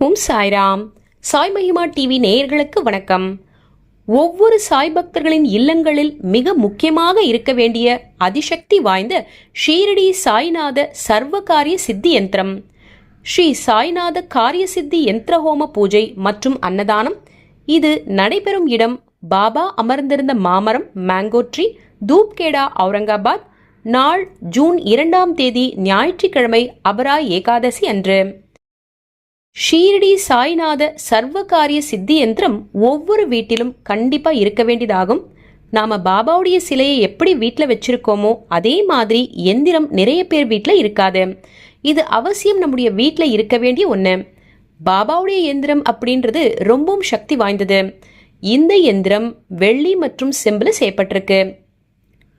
ஓம் சாய்ராம். சாய் மகிமா டிவி நேயர்களுக்கு வணக்கம். ஒவ்வொரு சாய் பக்தர்களின் இல்லங்களில் மிக முக்கியமாக இருக்க வேண்டிய அதிசக்தி வாய்ந்த ஷீரடி சாய்நாத சர்வகாரிய சித்தி யந்திரம். ஸ்ரீ சாய்நாத காரிய சித்தி யந்திர ஹோம பூஜை மற்றும் அன்னதானம். இது நடைபெறும் இடம் பாபா அமர்ந்திருந்த மாமரம் மேங்கோ ட்ரீ தூப்கேடா அவுரங்காபாத். நாள் ஜூன் இரண்டாம் தேதி ஞாயிற்றுக்கிழமை அபராய் ஏகாதசி அன்று. ஷீரடி சாய்நாத சர்வகாரிய சித்தி யந்திரம் ஒவ்வொரு வீட்டிலும் கண்டிப்பாக இருக்க வேண்டியதாகும். நாம பாபாவுடைய சிலையை எப்படி வீட்டில் வச்சிருக்கோமோ அதே மாதிரி எந்திரம் நிறைய பேர் வீட்டில் இருக்காது. இது அவசியம் நம்முடைய வீட்டில் இருக்க வேண்டிய ஒன்று பாபாவுடைய எந்திரம் அப்படின்றது ரொம்பவும் சக்தி வாய்ந்தது. இந்த எந்திரம் வெள்ளி மற்றும் செம்பில் செய்யப்பட்டிருக்கு.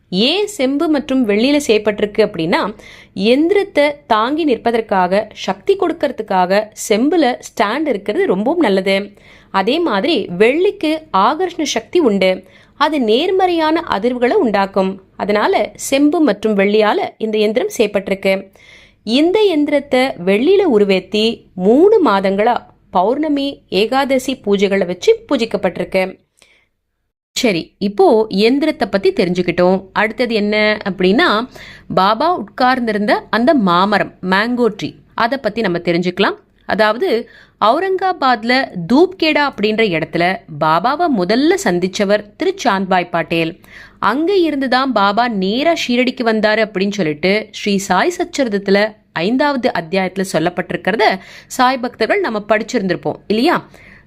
ஏன் செம்பு மற்றும் வெள்ளியில செய்யப்பட்டிருக்கு அப்படின்னா எந்திரத்தை தாங்கி நிற்பதற்காக சக்தி கொடுக்கறதுக்காக செம்புல ஸ்டாண்ட் இருக்கிறது ரொம்பவும் நல்லது. அதே மாதிரி வெள்ளிக்கு ஆகர்ஷண சக்தி உண்டு. அது நேர்மறையான அதிர்வுகளை உண்டாக்கும். அதனால செம்பு மற்றும் வெள்ளியால இந்த எந்திரம் செய்யப்பட்டிருக்கு. இந்த எந்திரத்தை வெள்ளியில உருவேத்தி மூணு மாதங்களா பௌர்ணமி ஏகாதசி பூஜைகளை வச்சு பூஜிக்கப்பட்டிருக்கு. சரி இப்போ எந்திரத்தை பத்தி தெரிஞ்சுக்கிட்டோம். அடுத்தது என்ன அப்படின்னா பாபா உட்கார்ந்திருந்த அந்த மாமரம் மேங்கோ ட்ரீ அதை பத்தி நம்ம தெரிஞ்சுக்கலாம். அதாவது அவுரங்காபாத்ல தூப்கேடா அப்படின்ற இடத்துல பாபாவை முதல்ல சந்திச்சவர் திரு சாந்த்பாய் பாட்டேல். அங்க இருந்துதான் பாபா நேரா ஷீரடிக்கு வந்தாரு அப்படின்னு சொல்லிட்டு ஸ்ரீ சாய் சச்சரிதத்துல ஐந்தாவது அத்தியாயத்துல சொல்லப்பட்டிருக்கிறத சாய் பக்தர்கள் நம்ம படிச்சிருந்திருப்போம் இல்லையா?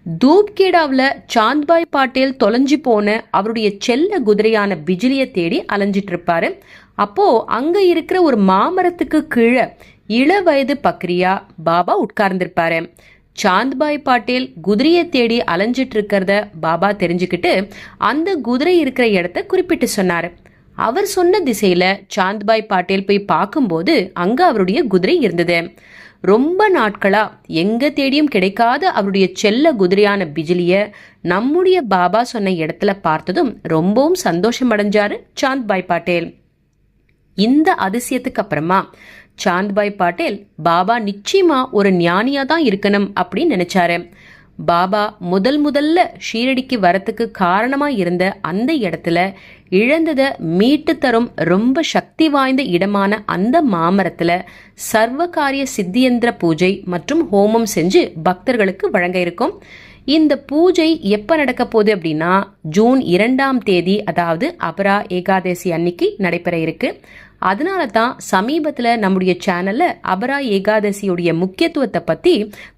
தூப்கேடாவில் சாந்த்பாய் பாட்டேல் தொலைஞ்சு போன அவருடைய செல்ல குதிரையான பிஜிலியை தேடி அலைஞ்சிட்டு இருப்பாரு அப்போ அங்க இருக்கிற ஒரு மாமரத்துக்கு கீழே இள வயது பக்ரியா பாபா உட்கார்ந்திருப்பாரு. சாந்த்பாய் பாட்டேல் குதிரையை தேடி அலைஞ்சிட்டு இருக்கிறத பாபா தெரிஞ்சுக்கிட்டு அந்த குதிரை இருக்கிற இடத்த குறிப்பிட்டு சொன்னாரு. அவர் சொன்ன திசையில சாந்த்பாய் பாட்டேல் போய் பார்க்கும்போது அங்க அவருடைய குதிரை இருந்தது. ரொம்ப நாட்களா எங்க தேடியும் கிடைக்காத அவருடைய செல்ல குதிரையான பிஜிலிய நம்முடைய பாபா சொன்ன இடத்துல பார்த்ததும் ரொம்பவும் சந்தோஷம் அடைஞ்சாரு சாந்த்பாய் பாட்டேல். இந்த அதிசயத்துக்கு அப்புறமா சாந்த்பாய் பாட்டேல் பாபா நிச்சயமா ஒரு ஞானியா தான் இருக்கணும் அப்படின்னு நினைச்சாரு. பாபா முதல் முதல்ல ஷீரடிக்கு வரத்துக்கு காரணமாக இருந்த அந்த இடத்துல இழந்ததை மீட்டு தரும் ரொம்ப சக்தி வாய்ந்த இடமான அந்த மாமரத்தில் சர்வகாரிய சித்தியந்திர பூஜை மற்றும் ஹோமம் செஞ்சு பக்தர்களுக்கு வழங்க இருக்கும். இந்த பூஜை எப்போ நடக்க போகுது அப்படின்னா ஜூன் இரண்டாம் தேதி அதாவது அபரா ஏகாதசி அன்னைக்கு நடைபெற இருக்கு. அதனால தான் சமீபத்தில் நம்முடைய சேனலில் அபரா ஏகாதசியுடைய முக்கியத்துவத்தை பற்றி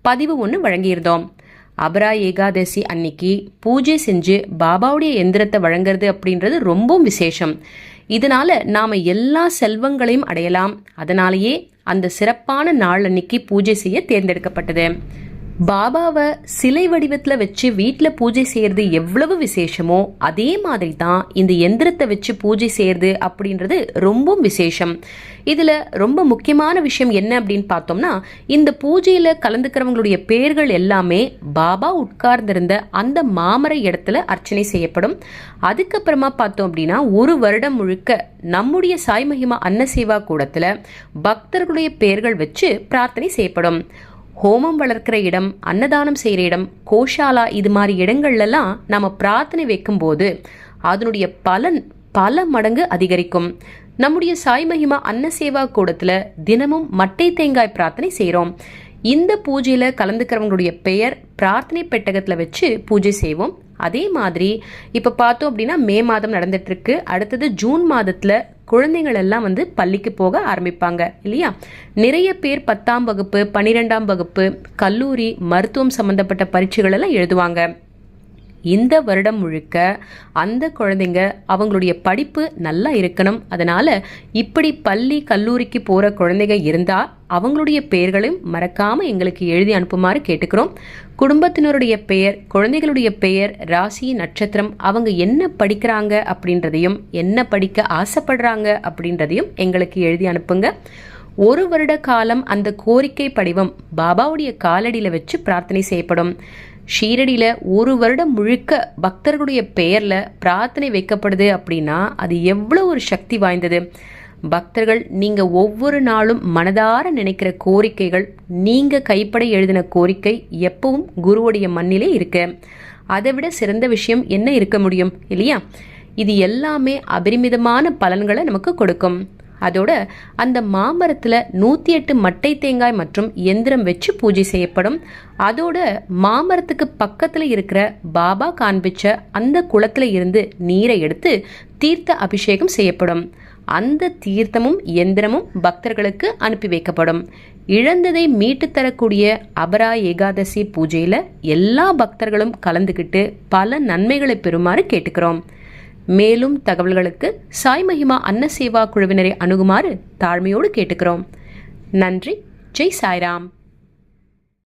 பதிவு ஒன்று வழங்கியிருந்தோம். அபரா ஏகாதசி அன்னைக்கு பூஜை செஞ்சு பாபாவுடைய எந்திரத்தை வழங்குறது அப்படின்றது ரொம்பவும் விசேஷம். இதனால நாம எல்லா செல்வங்களையும் அடையலாம். அதனாலேயே அந்த சிறப்பான நாள் அன்னைக்கு பூஜை செய்ய தேர்ந்தெடுக்கப்பட்டது. பாபாவை சிலை வடிவத்தில் வச்சு வீட்டில் பூஜை செய்கிறது எவ்வளவு விசேஷமோ அதே மாதிரி தான் இந்த எந்திரத்தை வச்சு பூஜை செய்கிறது அப்படின்றது ரொம்ப விசேஷம். இதில் ரொம்ப முக்கியமான விஷயம் என்ன அப்படின்னு பார்த்தோம்னா இந்த பூஜையில் கலந்துக்கிறவங்களுடைய பேர்கள் எல்லாமே பாபா உட்கார்ந்திருந்த அந்த மாமர இடத்துல அர்ச்சனை செய்யப்படும். அதுக்கப்புறமா பார்த்தோம் அப்படின்னா ஒரு வருடம் முழுக்க நம்முடைய சாய் மகிமா அன்னசேவா கூடத்தில் பக்தர்களுடைய பெயர்கள் வச்சு பிரார்த்தனை செய்யப்படும். ஹோமம் வளர்க்கிற இடம் அன்னதானம் செய்கிற இடம் கோஷாலா இது மாதிரி இடங்கள்லலாம் நம்ம பிரார்த்தனை வைக்கும்போது அதனுடைய பலன் பல மடங்கு அதிகரிக்கும். நம்முடைய சாய் மகிமா அன்னசேவா கூடத்தில் தினமும் மட்டை தேங்காய் பிரார்த்தனை செய்கிறோம் இந்த பூஜையில் கலந்துக்கிறவங்களுடைய பெயர் பிரார்த்தனை பெட்டகத்தில் வச்சு பூஜை செய்வோம். அதே மாதிரி இப்போ பார்த்தோம் அப்படின்னா மே மாதம் நடந்துட்டுருக்கு அடுத்தது ஜூன் மாதத்தில் குழந்தைகள் எல்லாம் வந்து பள்ளிக்கு போக ஆரம்பிப்பாங்க இல்லையா? நிறைய பேர் பத்தாம் வகுப்பு பன்னிரெண்டாம் வகுப்பு கல்லூரி மருத்துவம் சம்மந்தப்பட்ட பரீட்சைகள் எல்லாம் எழுதுவாங்க. இந்த வருடம் முழுக்க அந்த குழந்தைங்க அவங்களுடைய படிப்பு நல்லா இருக்கணும். அதனால இப்படி பள்ளி கல்லூரிக்கு போற குழந்தைங்க இருந்தா அவங்களுடைய பெயர்களையும் மறக்காம எங்களுக்கு எழுதி அனுப்புமாறு கேட்டுக்கிறோம். குடும்பத்தினருடைய பெயர் குழந்தைகளுடைய பெயர் ராசி நட்சத்திரம் அவங்க என்ன படிக்கிறாங்க அப்படின்றதையும் என்ன படிக்க ஆசைப்படுறாங்க அப்படின்றதையும் எங்களுக்கு எழுதி அனுப்புங்க. ஒரு வருட காலம் அந்த கோரிக்கை படிவம் பாபாவுடைய காலடியில் வச்சு பிரார்த்தனை செய்யப்படும். ஷீரடியில் ஒரு வருடம் முழுக்க பக்தர்களுடைய பெயரில் பிரார்த்தனை வைக்கப்படுது அப்படின்னா அது எவ்வளோ ஒரு சக்தி வாய்ந்தது? பக்தர்கள் நீங்கள் ஒவ்வொரு நாளும் மனதார நினைக்கிற கோரிக்கைகள் நீங்கள் கைப்பட எழுதின கோரிக்கை எப்பவும் குருவுடைய மண்ணிலே இருக்கு. அதை விட சிறந்த விஷயம் என்ன இருக்க முடியும் இல்லையா? இது எல்லாமே அபரிமிதமான பலன்களை நமக்கு கொடுக்கும். அதோட அந்த மாமரத்தில் நூற்றி எட்டு மட்டை தேங்காய் மற்றும் எந்திரம் வச்சு பூஜை செய்யப்படும். அதோட மாமரத்துக்கு பக்கத்தில் இருக்கிற பாபா காண்பிச்ச அந்த குளத்தில் இருந்து நீரை எடுத்து தீர்த்த அபிஷேகம் செய்யப்படும். அந்த தீர்த்தமும் எந்திரமும் பக்தர்களுக்கு அனுப்பி வைக்கப்படும். இழந்ததை மீட்டு தரக்கூடிய அபரா ஏகாதசி பூஜையில் எல்லா பக்தர்களும் கலந்துக்கிட்டு பல நன்மைகளை பெறுமாறு கேட்டுக்கிறோம். மேலும் தகவல்களுக்கு சாய் மகிமா அன்ன சேவா குழுவினரை அணுகுமாறு தாழ்மையோடு கேட்டுக்கிறோம். நன்றி. ஜெய் சாய்ராம்.